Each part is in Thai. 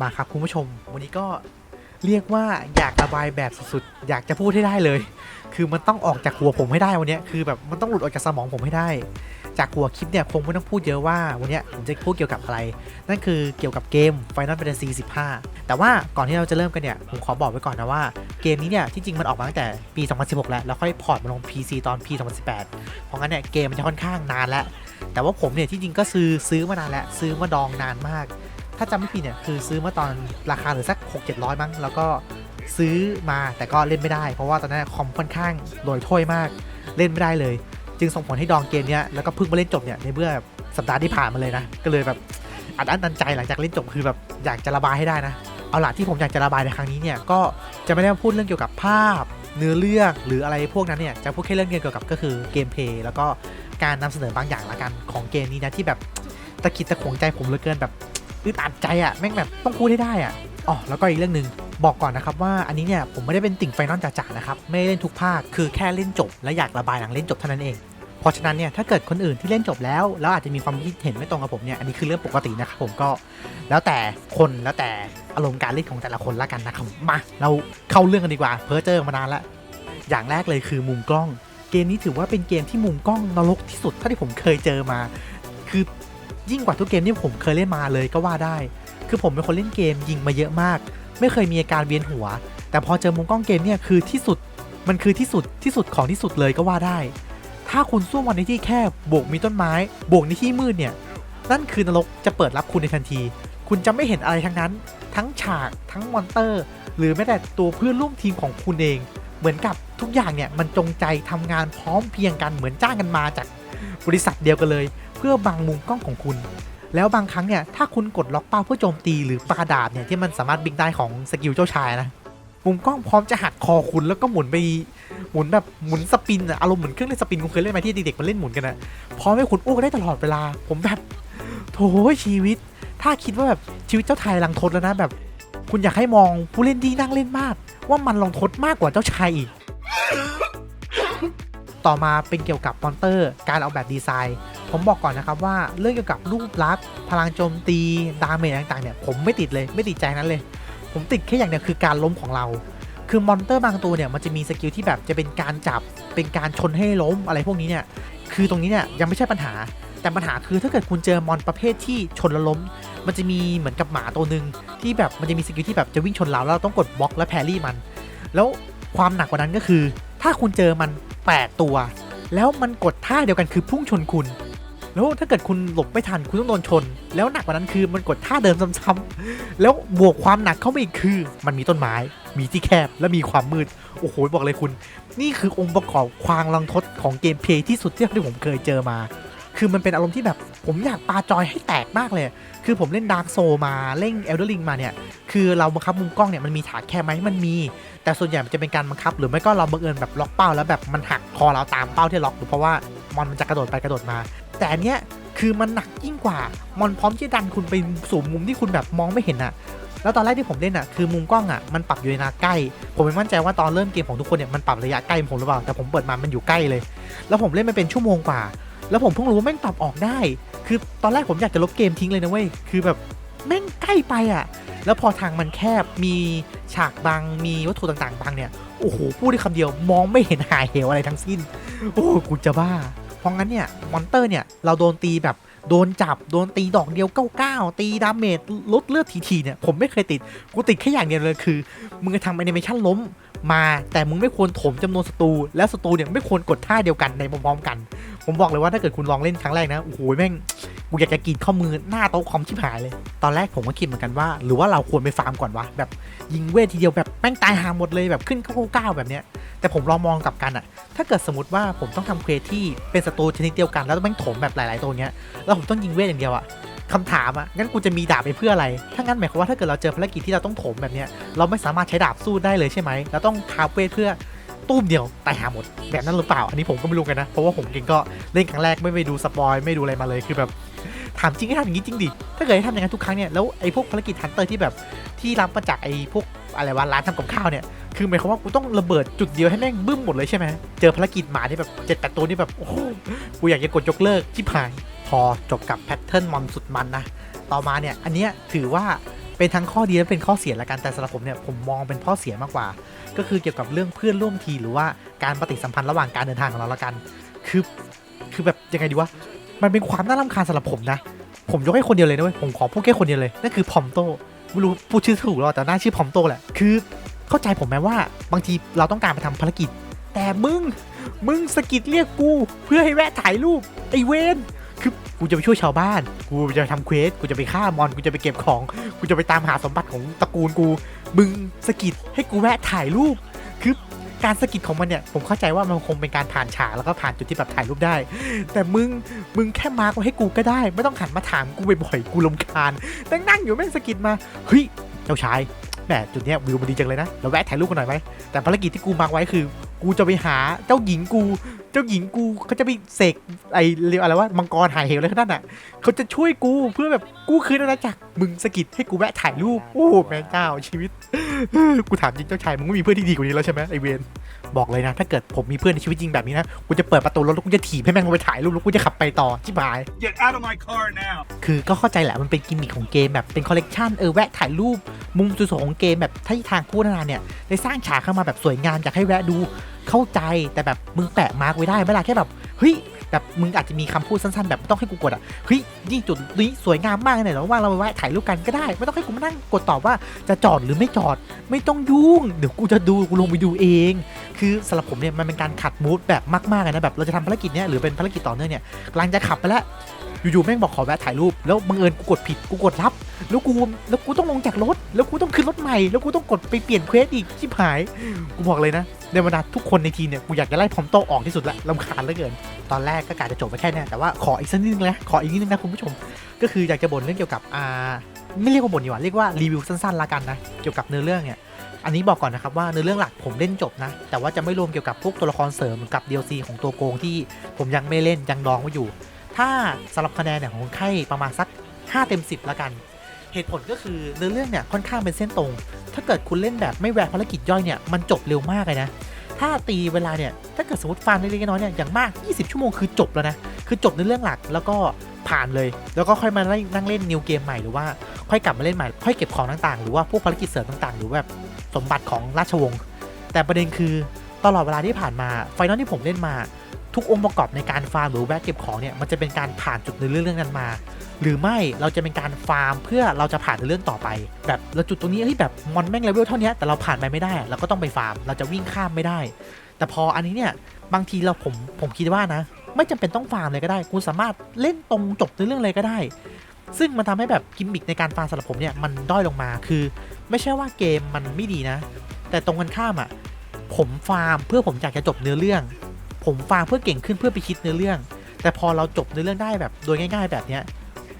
มาครับคุณผู้ชม วันนี้ก็เรียกว่าอยากระบายแบบสุดๆ อยากจะพูดให้ได้เลย คือมันต้องออกจากหัวผมให้ได้วันนี้คือแบบมันต้องหลุดออกจากสมองผมให้ได้ จากหัวคลิปเนี่ยคงไม่ต้องพูดเยอะว่าวันนี้ผมจะพูดเกี่ยวกับอะไร นั่นคือเกี่ยวกับเกม Final Fantasy 15 แต่ว่าก่อนที่เราจะเริ่มกันเนี่ยผมขอบอกไว้ก่อนนะว่าเกมนี้เนี่ยที่จริงมันออกมาตั้งแต่ปี 2016 แล้วแล้วค่อยพอร์ตมาลง PC ตอนปี 2018 เพราะงั้นเนี่ยเกมมันจะค่อนข้างนานแล้วแต่ว่าผมเนี่ยที่จริงก็ซื้อซื้อมานานแล้วซื้อมาดองนานมาก ถ้าจำไม่ผิดเนี่ยคือซื้อมาตอนราคาเหลือสัก 6 7 0 0 มั้ง แล้วก็ซื้อมาแต่ก็เล่นไม่ได้ เพราะว่าตอนนั้นคอมค่อนข้างโดยถ้วยมากเล่นไม่ได้เลย จึงส่งผลให้ดองเกมเนี้ยแล้วก็เพิ่งมาเล่นจบเนี่ยในเมื่อสัปดาห์ที่ผ่านมาเลยนะ ก็เลยแบบอัดอั้นตันใจหลังจากเล่นจบคือแบบอยากจะระบายให้ได้นะ เอาล่ะที่ผมอยากจะระบายในครั้งนี้เนี่ยก็จะไม่ได้พูดเรื่องเกี่ยวกับภาพ เนื้อเรื่องหรืออะไรพวกนั้นเนี่ยจะพูดแค่เรื่องเกี่ยวกับก็คือเกมเพลย์แล้วก็การนำเสนอบางอย่างละกันของเกมนี้นะที่แบบตะขิดตะขวงใจผมเหลือเกินแบบ อึดอัดใจอะ่ะแม่งแบบต้องพูดให้ได้อะ่ะอ๋อแล้วก็อีกเรื่องหนึ่งบอกก่อนนะครับว่าอันนี้เนี่ยผมไม่ได้เป็นติ่งไฟนอลจ๋าๆนะครับไม่ได้เล่นทุกภาคคือแค่เล่นจบ และอยากระบายหลังเล่นจบเท่านั้นเองเพราะฉะนั้นเนี่ยถ้าเกิดคนอื่นที่เล่นจบแล้ว แล้วอาจจะมีความคิดเห็นไม่ตรงกับผมเนี่ยอันนี้คือเรื่องปกตินะครับผมก็แล้วแต่คนแล้วแต่อารมณ์การเล่นของแต่ละคนละกันนะครับมาเราเข้าเรื่องกันดีกว่าเพอเจอมานานล้วอย่างแรกเลยคือมุมกล้อง เกมนี้ถือว่าเป็นเกมที่มุมกล้องนรกที่สุดเท่าที่ผมเคยเจอมา คือ ยิ่งกว่าทุกเกมที่ผมเคยเล่นมาเลยก็ว่าได้ คือผมเป็นคนเล่นเกมยิงมาเยอะมาก ไม่เคยมีอาการเวียนหัว แต่พอเจอมุมกล้องเกมเนี่ยคือที่สุด มันคือที่สุดที่สุดของที่สุดเลยก็ว่าได้ ถ้าคุณสู้มันในที่แคบบวกมีต้นไม้บวกในที่มืดเนี่ย นั่นคือนรกจะเปิดรับคุณในทันที คุณจะไม่เห็นอะไรทั้งนั้น ทั้งฉากทั้งมอนเตอร์ หรือแม้แต่ตัวเพื่อนร่วมทีมของคุณเอง เหมือนกับทุกอย่างเนี่ยมันจงใจทำงานพร้อมเพียงกันเหมือนจ้างกันมาจากบริษัทเดียวกันเลย เพื่อบังมุมกล้องของคุณ แล้วบางครั้งเนี่ยถ้าคุณกดล็อกเป้าเพื่อโจมตีหรือปาดาบเนี่ยที่มันสามารถบิงได้ของสกิลเจ้าชายนะมุมกล้องพร้อมจะหักคอคุณแล้วก็หมุนไปหมุนแบบหมุนสปินอะอารมณ์เหมือนเครื่องเล่นสปินคุณเคยเล่นไหมที่เด็กๆมันเล่นหมุนกันอะพร้อมให้คุณอ้วกได้ตลอดเวลา ผมแบบโถชีวิต ถ้าคิดว่าแบบชีวิตเจ้าชายลังทดแล้วนะแบบ คุณอยากให้มองผู้เล่นที่นั่งเล่นมาก ว่ามันลังทดมากกว่าเจ้าชายอีก ต่อมาเป็นเกี่ยวกับมอนเตอร์ การออกแบบดีไซน์ ผมบอกก่อนนะครับว่าเรื่องเกี่ยวกับรูปลักษณ์พลังโจมตีดาเมจต่างๆเนี่ยผมไม่ติดเลยไม่ติดใจนั้นเลย ผมติดแค่อย่างเดียวคือการล้มของเรา คือมอนเตอร์บางตัวเนี่ยมันจะมีสกิลที่แบบจะเป็นการจับเป็นการชนให้ล้มอะไรพวกนี้เนี่ยคือตรงนี้เนี่ยยังไม่ใช่ปัญหาแต่ปัญหาคือถ้าเกิดคุณเจอมอนประเภทที่ชนแล้วล้ม มันจะมีเหมือนกับหมาตัวหนึ่งที่แบบมันจะมีสกิลที่แบบจะวิ่งชนเราแล้วเราต้องกดบล็อกและแพรรี่มัน แล้วความหนักกว่านั้นก็คือถ้าคุณเจอมัน 8 ตัว แล้วมันกดท่าเดียวกันคือพุ่งชนคุณ แล้วถ้าเกิดคุณหลบไม่ทันคุณต้องโดนชน แล้วหนักกว่านั้นคือมันกดท่าเดิมซ้ำๆแล้วบวกความหนักเข้าไปอีกคือ มันมีต้นไม้ มีที่แคบและมีความมืดโอ้โหบอกเลยคุณ นี่คือองค์ประกอบความรังทดของเกมเพลย์ที่สุดที่ผมเคยเจอมา คือมันเป็นอารมณ์ที่แบบผมอยากปาจอยให้แตกมากเลย คือผมเล่นดาร์กโซมาเล่นเอลเดอร์ลิงมาเนี่ย คือเราบังคับมุมกล้องเนี่ยมันมีฉากแคบไหมมันมี แต่ส่วนใหญ่มันจะเป็นการบังคับ หรือไม่ก็เราบังเอิญแบบล็อกเป้าแล้วแบบมันหักคอเราตามเป้าที่ล็อกหรือเพราะว่ามอนมันจะกระโดดไปกระโดดมา แต่อันเนี้ยคือมันหนักยิ่งกว่ามอนพร้อมที่จะดันคุณไปสู่มุมที่คุณแบบมองไม่เห็นอะแล้วตอนแรกที่ผมเล่นอะคือมุมกล้องอะมันปรับอยู่ในระใกล้ ผมไม่มั่นใจว่าตอนเริ่มเกมของทุกคนเนี่ยมันปรับระยะใกล้ผมหรือเปล่า แต่ผมเปิดมามันอยู่ใกล้เลย แล้วผมเล่นมาเป็นชั่วโมงกว่า แล้วผมเพิ่งรู้ว่าแม่งปรับออกได้ คือตอนแรกผมอยากจะลบเกมทิ้งเลยนะเว้ย คือแบบแม่งใกล้ไปอะแล้วพอทางมันแคบ มีฉากบังมีวัตถุต่างๆบังเนี่ย โอ้โห พูดได้คำเดียว มองไม่เห็นหายเหวอะไรทั้งสิ้น โอ้กูจะบ้า เพราะงั้นเนี่ย มอนเตอร์เนี่ย เราโดนตีแบบโดนจับ โดนตีดอกเดียว99ตีดาเมจลดเลือดทีๆเนี่ย ผมไม่เคยติด กูติดแค่อย่างเดียวเลยคือ มึงทำแอนิเมชันล้ม มาแต่มึงไม่ควรถมจำนวนศัตรูและศัตรูเนี่ยไม่ควรกดท่าเดียวกันในพร้อมๆกัน ผมบอกเลยว่าถ้าเกิดคุณลองเล่นครั้งแรกนะโอ้โหแม่งกูอยากจะกินข้อมือหน้าโต๊ะคอมชิบหายเลย ตอนแรกผมก็คิดเหมือนกันว่า หรือว่าเราควรไปฟาร์มก่อนวะแบบยิงเวททีเดียวแบบแม่งตายหาหมดเลยแบบขึ้นเข้าก้าแบบเนี้ยแต่ผมลองมองกลับกันอะถ้าเกิดสมมติว่าผมต้องทำเควสที่เป็นศัตรูชนิดเดียวกันแล้วแม่งถมแบบหลายๆตัวเนี้ยแล้วผมต้องยิงเวทอย่างเดียวอะ คำถามอะงั้นกูจะมีดาบไปเพื่ออะไร ถ้างั้นหมายความว่าถ้าเกิดเราเจอภารกิจที่เราต้องถมแบบเนี้ยเราไม่สามารถใช้ดาบสู้ได้เลยใช่ไหมเราต้องคาเวทเพื่อตุ้มเดียวตายหาหมดแบบนั้นหรือเปล่า อันนี้ผมก็ไม่รู้กันนะ เพราะว่าผมเองก็เล่นครั้งแรกไม่ไปดูสปอยไม่ดูอะไรมาเลยคือแบบถามจริงให้ทำอย่างนี้จริงดิถ้าเกิดให้ทำอย่างนั้นทุกครั้งเนี่ยแล้วไอ้พวกภารกิจฮันเตอร์ที่แบบที่รับมาจากไอ้พวกอะไรวะร้านทำกับข้าวเนี่ยคือหมายความว่ากูต้องระเบิดจุดเดียวให้แม่งบึ้มหมดเลยใช่ไหมเจอภารกิจหมาที่แบบเจ็ดแปดตัวนี่แบบโอ้โหกูอยากจะกดยกเลิกชิบหาย พอจบกับแพทเทิร์นมอนสุดมันนะ ต่อมาเนี่ย อันเนี้ยถือว่าเป็นทั้งข้อดีและเป็นข้อเสียละกันแต่สำหรับผมเนี่ยผมมองเป็นข้อเสียมากกว่า ก็คือเกี่ยวกับเรื่องเพื่อนร่วมทีหรือว่าการปฏิสัมพันธ์ระหว่างการเดินทางของเราละกัน คือคือแบบยังไงดีวะมันเป็นความน่ารำคาญสำหรับผมนะ ผมยกให้คนเดียวเลยนะเว้ยผมขอพูดแค่คนเดียวเลยนั่นคือพอมโตไม่รู้พูดชื่อถูกหรอแต่น่าชื่อพอมโตแหละคือเข้าใจผมไหมว่าบางทีเราต้องการไปทำภารกิจ แต่มึงมึงสกิดเรียกกูเพื่อให้แวะถ่ายรูปไอเวน คือกูจะไปช่วยชาวบ้าน กูจะไปทำเควส กูจะไปฆ่ามอน กูจะไปเก็บของ กูจะไปตามหาสมบัติของตระกูลกู มึงสะกิดให้กูแวะถ่ายรูป คือการสะกิดของมันเนี่ย ผมเข้าใจว่ามันคงเป็นการผ่านฉากแล้วก็ผ่านจุดที่แบบถ่ายรูปได้ แต่มึง มึงแค่มาร์กไว้ให้กูก็ได้ ไม่ต้องหันมาถามกูบ่อยๆ กูลำคาญแต่นั่งอยู่แม่งสะกิดมา เฮ้ย เจ้าชายแหมจุดเนี้ยวิวมันดีจังเลยนะ เราแวะถ่ายรูปกันหน่อยไหมแต่ภารกิจที่กูมาร์กไว้คือ กูจะไปหาเจ้าหญิงกู เจ้าหญิงกูเขาจะไปเสกไอเรียกอะไรว่ามังกรหายเหวอะไรขนาดน่ะเขาจะช่วยกูเพื่อแบบกูคืนอาณาจักรมึงสะกิดให้กูแวะถ่ายรูปโอ้แม่เจ้าชีวิตกูถามจริงเจ้าชายมึงไม่มีเพื่อนที่ดีกว่านี้แล้วใช่ไหมไอเวน บอกเลยนะ ถ้าเกิดผมมีเพื่อนในชีวิตจริงแบบนี้นะกูจะเปิดประตูรถแล้วกูจะถีบให้แม่งลงไปถ่ายรูปแล้วกูจะขับไปต่อชิบหาย Get out of my car now. คือก็เข้าใจแหละมันเป็นกิมมิคของเกมแบบเป็นคอลเลกชันเออแวะถ่ายรูปมุมสวยๆของเกมแบบที่ทางผู้พัฒนาเนี่ยได้สร้างฉากเข้ามาแบบสวยงามอยากให้แวะดูเข้าใจแต่แบบมึงแปะมาร์กไว้ได้เวลาแค่แบบเฮ้ย แบบมึงอาจจะมีคำพูดสั้นๆ แบบไม่ต้องให้กูกดอะเฮ้ยนี่จุดนี้สวยงามมากเลยแล้วว่าเราไปแวะถ่ายรูปกันก็ได้ ไม่ต้องให้กูมานั่งกดตอบว่าจะจอดหรือไม่จอด ไม่ต้องยุ่งเดี๋ยวกูจะดูกูลงไปดูเอง คือสำหรับผมเนี่ยมันเป็นการขัดมูดแบบมากๆเลยนะแบบเราจะทำภารกิจเนี้ยหรือเป็นภารกิจต่อเนื่องเนี่ยกำลังจะขับไปแล้วอยู่ๆแม่งบอกขอแวะถ่ายรูปแล้วบังเอิญกูกดผิดกูกดรับ แล้วกูแล้วกูต้องลงจากรถ แล้วกูต้องขึ้นรถใหม่ แล้วกูต้องกดไปเปลี่ยนเควสอีกชิบหาย กูบอกเลยนะในบรรดาทุกคนในทีมเนี่ยกูอยากจะไล่พร้อมโตออกที่สุดละลำคาญเหลือเกิน ตอนแรกก็กะจะจบไปแค่นี้แต่ว่าขออีกสักนิดนึงนะขออีกนิดนึงนะคุณผู้ชม ก็คืออยากจะบ่นเรื่องเกี่ยวกับอ่าไม่เรียกว่าบ่นดีกว่าเรียกว่ารีวิวสั้นๆละกันนะเกี่ยวกับเนื้อเรื่องเนี่ยอันนี้บอกก่อนนะครับว่าเนื้อเรื่องหลักผมเล่นจบนะ แต่ว่าจะไม่รวมเกี่ยวกับพวกตัวละครเสริมกับ DLC ของตัวโกงที่ผมยังไม่เล่นยังดองไว้อยู่ ถ้าสำหรับคะแนนเนี่ยของคนไข้ประมาณสัก 5 เต็ม 10แล้วกัน เหตุผลก็คือเนื้อเรื่องเนี่ยค่อนข้างเป็นเส้นตรง ถ้าเกิดคุณเล่นแบบไม่แวะภารกิจย่อยเนี่ยมันจบเร็วมากเลยนะถ้าตีเวลาเนี่ยถ้าเกิดสมมติฟาร์มเล็กๆน้อยๆเนี่ยอย่างมาก 20 ชั่วโมงคือจบแล้วนะ คือจบในเรื่องหลักแล้วก็ผ่านเลย แล้วก็ค่อยมาไล่นั่งเล่นนิวเกมใหม่หรือว่าค่อยกลับมาเล่นใหม่ ค่อยเก็บของต่างๆ หรือว่าพวกภารกิจเสริมต่างๆ หรือแบบสมบัติของราชวงศ์แต่ประเด็นคือตลอดเวลาที่ผ่านมาไฟนอลที่ผมเล่นมา ทุกองค์ประกอบในการฟาร์มหรือแวะเก็บของเนี่ยมันจะเป็นการผ่านจุดในเรื่องเรื่องนั้นมา หรือไม่เราจะเป็นการฟาร์มเพื่อเราจะผ่านในเรื่องต่อไป แบบเราจุดตรงนี้เฮ้ยแบบมอนแม่งเลเวลเท่านี้แต่เราผ่านไปไม่ได้เราก็ต้องไปฟาร์ม เราจะวิ่งข้ามไม่ได้ แต่พออันนี้เนี่ยบางทีเราผมผมคิดว่านะ ไม่จำเป็นต้องฟาร์มเลยก็ได้คุณสามารถเล่นตรงจบในเรื่องเลยก็ได้ ซึ่งมันทำให้แบบกิมมิคในการฟาร์มสำหรับผมเนี่ยมันด้อยลงมาคือ ไม่ใช่ว่าเกมมันไม่ดีนะ แต่ตรงกันข้ามอะผมฟาร์มเพื่อผมอยากจะจบเนื้อเรื่อง ผมฟาร์มเพื่อเก่งขึ้นเพื่อไปคิดเนื้อเรื่อง แต่พอเราจบเนื้อเรื่องได้แบบโดยง่าย ๆ แบบเนี้ย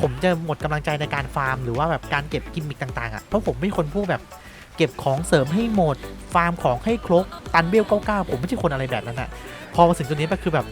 ผมจะหมดกำลังใจในการฟาร์มหรือว่าแบบการเก็บกิมมิคต่างๆอะเพราะผมไม่คนพวกแบบเก็บของเสริมให้หมด ฟาร์มของให้ครบตันเบลเก้าผมไม่ใช่คนอะไรแบบนั้นอะพอมาถึงจุดนี้ก็คือแบบ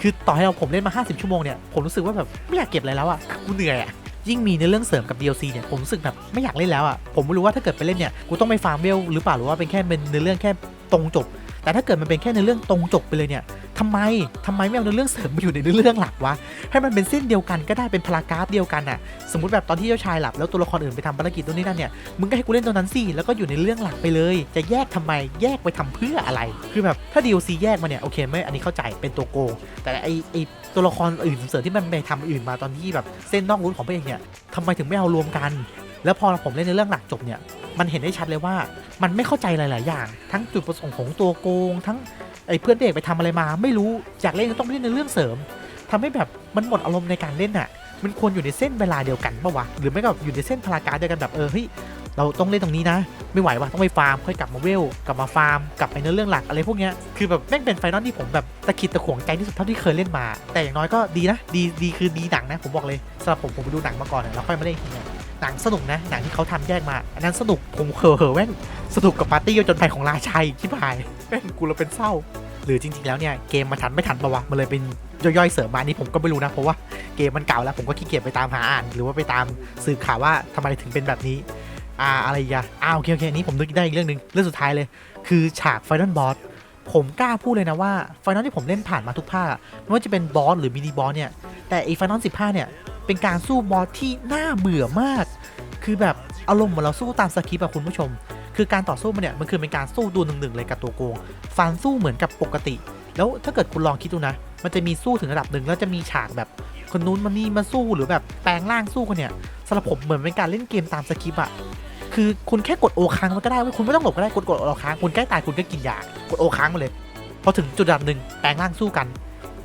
คือต่อให้เราผมเล่นมา 50 ชั่วโมงเนี่ยผมรู้สึกว่าแบบไม่อยากเก็บอะไรแล้วอะกูเหนื่อยอะยิ่งมีในเรื่องเสริมกับ DLC เนี่ยผมรู้สึกแบบไม่อยากเล่นแล้วอะผมไม่รู้ว่าถ้าเกิดไปเล่นเนี่ยกูต้องไปฟาร์มเวลหรือเปล่าหรือว่าเป็นแค่เป็นในเรื่องแค่ตรงจบ แต่ถ้าเกิดมันเป็นแค่ในเรื่องตรงจบไปเลยเนี่ยทำไมทำไมไม่เอาในเรื่องเสริมมาอยู่ในเรื่องหลักวะ ให้มันเป็นเส้นเดียวกันก็ได้เป็นพารากราฟเดียวกันอะสมมติแบบตอนที่เจ้าชายหลับแล้วตัวละครอื่นไปทำภารกิจตรงนี้นั่นเนี่ย มึงก็ให้กูเล่นตรงนั้นสิ แล้วก็อยู่ในเรื่องหลักไปเลย จะแยกทำไม แยกไปทำเพื่ออะไร คือแบบถ้า DLC แยกมาเนี่ยโอเคไม่ อันนี้เข้าใจเป็นตัวโกง แต่ไอไอตัวละครอื่นเสริมที่มันไปทำอื่นมาตอนที่แบบเส้นนอกรูทของพระเอกเนี่ยทำไมถึงไม่เอารวมกัน แล้วพอผมเล่นในเรื่องหลักจบเนี่ย มันเห็นได้ชัดเลยว่า มันไม่เข้าใจหลาย ๆ อย่าง ทั้งจุดประสงค์ของตัวโกง ทั้งไอ้เพื่อนเด็กไปทำอะไรมา ไม่รู้อยากเล่นก็ต้องเล่นในเรื่องเสริมทำให้แบบมันหมดอารมณ์ในการเล่นอะมันควรอยู่ในเส้นเวลาเดียวกันปะวะหรือไม่ก็อยู่ในเส้นพลาการเดียวกันแบบเออเฮ้ยเราต้องเล่นตรงนี้นะ ไม่ไหวว่ะต้องไปฟาร์มค่อยกลับมาเวลกลับมาฟาร์มกลับไปเนื้อเรื่องหลักอะไรพวกเนี้ยคือแบบแม่งเป็นไฟนอลที่ผมแบบตะขิดตะขวงใจที่สุดเท่าที่เคยเล่นมา แต่อย่างน้อยก็ดีนะ ดีดีคือดีหนังนะผมบอกเลยสำหรับผมผมไปดูหนังมาก่อนแล้วค่อยมาเล่นทีเนี่ย หนังสนุกนะ หนังที่เขาทำแยกมา อันนั้นสนุกผมเหอเหอแม่งสนุกกับปาร์ตี้จนภัยของราชัยชิบหายแม่งกูเราเป็นเศร้า หรือจริง ๆ แล้วเนี่ยเกมมาทันไม่ทันปะวะมันเลยเป็นย่อยๆเสริมมานนี้ผมก็ไม่รู้นะเพราะว่าเกมมันเก่าแล้วผมก็ขี้เกียจไปตามหาอ่าน หรือว่าไปตามสืบข่าวว่าทำไมถึงเป็นแบบนี้อ่าอะไรอีกอะอ่าวโอเคโอเคอันนี้ผมนึกได้อีกเรื่องหนึ่งเรื่องสุดท้ายเลย คือฉากไฟนอลบอสผมกล้าพูดเลยนะว่าไฟนอลที่ผมเล่นผ่านมาทุกภาคไม่ว่าจะเป็นบอสหรือมินิบอสเนี่ยแต่ไอ้ไฟนอล15เนี่ย เป็นการสู้บอสที่น่าเบื่อมาก คือแบบอารมณ์เหมือนเราสู้ตามสคริปต์อะคุณผู้ชม คือการต่อสู้มันเนี่ยมันคือเป็นการสู้ดูหนึ่งๆเลยกับตัวโกง ฟันสู้เหมือนกับปกติ แล้วถ้าเกิดคุณลองคิดดูนะ มันจะมีสู้ถึงระดับหนึ่งแล้วจะมีฉากแบบคนนู้นมานี่มาสู้หรือแบบแปลงร่างสู้กันเนี่ยสำหรับผมเหมือนเป็นการเล่นเกมตามสคริปต์อะคือคุณแค่กดโอค้างมันก็ได้ว้ยคุณไม่ต้องหลบก็ได้กดกดโอค้างคุณใกล้ตายคุณก็กินยากดโอค้างมาเลยพอถึงจุดระดับหนึ่งแปลงร่างสู้กัน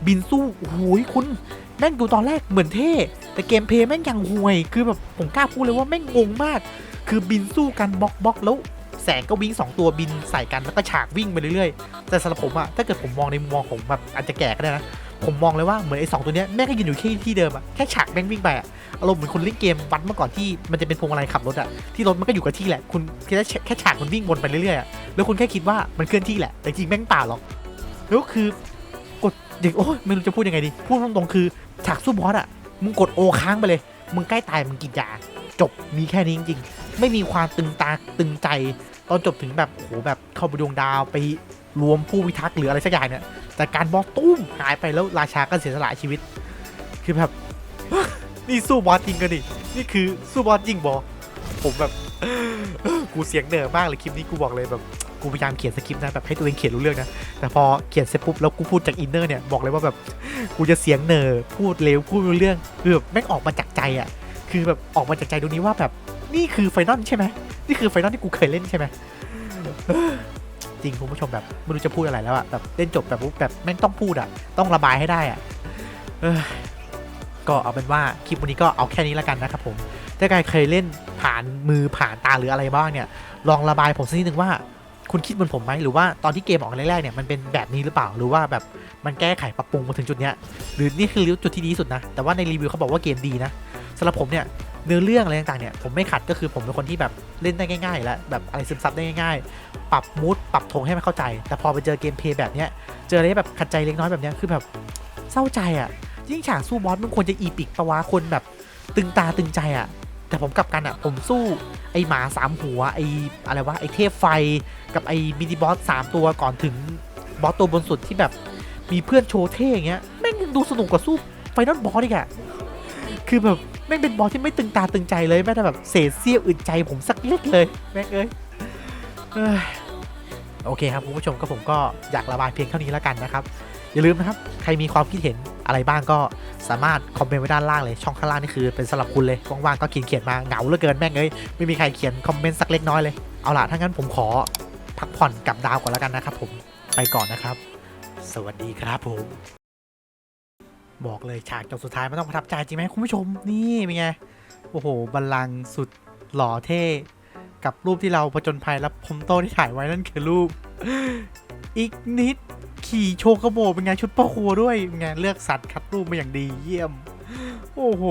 บินสู้โอ้โหคุณแม่งดูตอนแรกเหมือนเท่ แต่เกมเพลย์แม่งยังห่วย คือแบบผมกล้าพูดเลยว่าแม่งงงมาก คือบินสู้กันบล็อกบล็อกแล้วแสงก็วิ่งสองตัวบินใส่กันแล้วก็ฉากวิ่งไปเรื่อยๆ แต่สำหรับผมอะถ้าเกิดผมมองในมุมมองของแบบอาจจะแก่ก็ได้นะ ผมมองเลยว่าเหมือนไอ้สองตัวเนี้ยแม่งก็ยืนอยู่ที่ที่เดิมอะแค่ฉากแม่งวิ่งไปอะอารมณ์เหมือนคนเล่นเกมวัดเมื่อก่อนที่มันจะเป็นพวงมาลัยขับรถอะที่รถมันก็อยู่กับที่แหละ คุณแค่แค่ฉากมันวิ่งวนไปเรื่อยๆอะแล้วคุณแค่คิดว่ามันเคลื่อนที่แหละแต่จริงแม่งเปล่าหรอกแล้วคือ กดอย่างโอ้ยไม่รู้จะพูดยังไงดีพูดตรงๆคือฉากสู้บอสอะมึงกดโอค้างไปเลย มึงใกล้ตายมึงกินยาจบมีแค่นี้จริงๆ ไม่มีความตึงตาตึงใจ ตอนจบถึงแบบโอ้โหแบบเข้าไปดวงดาวไปรวมผู้พิทักษ์หรืออะไรสักอย่างเนี่ยแต่การบอสตุ้มหายไปแล้วราชาก็เสียสละชีวิต คือแบบ นี่สู้บอสจริงกันดินี่คือสู้บอสจริงบอผมแบบกูเสียงเหนื่อยมากเลยคลิปนี้กูบอกเลยแบบ กูพยายามเขียนสคริปต์นะแบบให้ตัวเองเขียนรู้เรื่องนะ แต่พอเขียนเสร็จปุ๊บแล้วกูพูดจากอินเนอร์เนี่ยบอกเลยว่าแบบกูจะเสียงเนอพูดเร็วพูดรู้เรื่องคือแบบแม่งออกมาจากใจอะคือแบบออกมาจากใจตรงนี้ว่าแบบนี่คือไฟนอลใช่ไหมนี่คือไฟนอลที่กูเคยเล่นใช่ไหมจริงคุณผู้ชมแบบไม่รู้จะพูดอะไรแล้วอะแบบเล่นจบแบบแบบแม่งต้องพูดอะต้องระบายให้ได้อะก็เอาเป็นว่าคลิปวันนี้ก็เอาแค่นี้แล้วกันนะครับผมถ้าใครเคยเล่นผ่านมือผ่านตาหรืออะไรบ้างเนี่ย ลองระบายผมสักนิดนึงว่า คุณคิดเหมือนผมไหมหรือว่าตอนที่เกมออกแรกๆเนี่ยมันเป็นแบบนี้หรือเปล่าหรือว่าแบบมันแก้ไขปรับปรุงมาถึงจุดเนี้ยหรือนี่คือจุดที่ดีสุดนะ แต่ว่าในรีวิวเขาบอกว่าเกมดีนะสำหรับผมเนี่ยเนื้อเรื่องอะไรต่างๆเนี่ยผมไม่ขัดก็คือผมเป็นคนที่แบบเล่นได้ง่ายๆ แล้วแบบอะไรซึมซับได้ง่ายๆ ปรับมูดปรับโทงให้มันเข้าใจ แต่พอไปเจอเกมเพย์แบบเนี้ยเจออะไรแบบขัดใจเล็กน้อยแบบเนี้ยคือแบบเศร้าใจอะยิ่งฉากสู้บอสมันควรจะอีปิกปะวะคนแบบตึงตาตึงใจอะ แต่ผมกลับกันอะผมสู้ไอหมาสามหัวไออะไรวะไอเทพไฟกับไอมินิบอสสามตัวก่อนถึงบอสตัวบนสุดที่แบบมีเพื่อนโชว์เท่อย่างเงี้ยแม่งยังดูสนุกกว่าสู้ไฟนอลบอสอีกอะคือแบบแม่งเป็นบอสที่ไม่ตึงตาตึงใจเลยแม้แต่แบบเศษเสี้ยวอึดใจผมสักเล็กเลยแม่งเอ้ยโอเคครับคุณผู้ชมก็ผมก็อยากระบายเพียงเท่านี้แล้วกันนะครับ อย่าลืมนะครับ ใครมีความคิดเห็น อะไรบ้างก็สามารถคอมเมนต์ไว้ด้านล่างเลย ช่องข้างล่างนี่คือเป็นสำหรับคุณเลยว่างๆก็เขียนเขียนมาเหงาเหลือเกินแม่งเอ้ยไม่มีใครเขียนคอมเมนต์สักเล็กน้อยเลยเอาล่ะถ้างั้นผมขอพักผ่อนกับดาวก่อนแล้วกันนะครับผมไปก่อนนะครับ สวัสดีครับผม บอกเลยฉากจบสุดท้ายไม่ต้องประทับใจจริงไหมคุณผู้ชมนี่เป็นไงโอ้โหบัลลังก์สุดหล่อเท่กับรูปที่เราผจญภัยแล้วผมโตที่ถ่ายไว้นั่นคือรูป อีกนิด ขี่โชกโบเป็นไงชุดพ่อครัวด้วยเป็นไงเลือกสัตว์คัดรูปมาอย่างดีเยี่ยม โอ้โห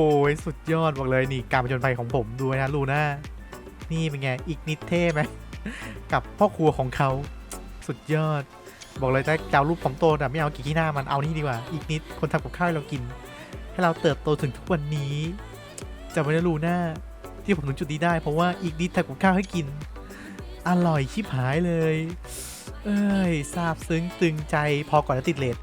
สุดยอดบอกเลยนี่การผจญภัยของผมด้วยนะลูน่านี่เป็นไงอีกนิดเท่ไหมกับพ่อครัวของเขาสุดยอด บอกเลยถ้าจะเอารูปผมโตแต่ไม่เอากี่ขี้หน้ามันเอานี่ดีกว่า อีกนิดคนทำกับข้าวให้เรากิน ให้เราเติบโตถึงทุกวันนี้จะไม่ได้รู้หน้าที่ผมถึงจุดนี้ได้เพราะว่าอีกนิดทำกับข้าวให้กิน อร่อยชิบหายเลย เอ้ยซาบซึ้งตึงใจพอก่อนจะติดเลท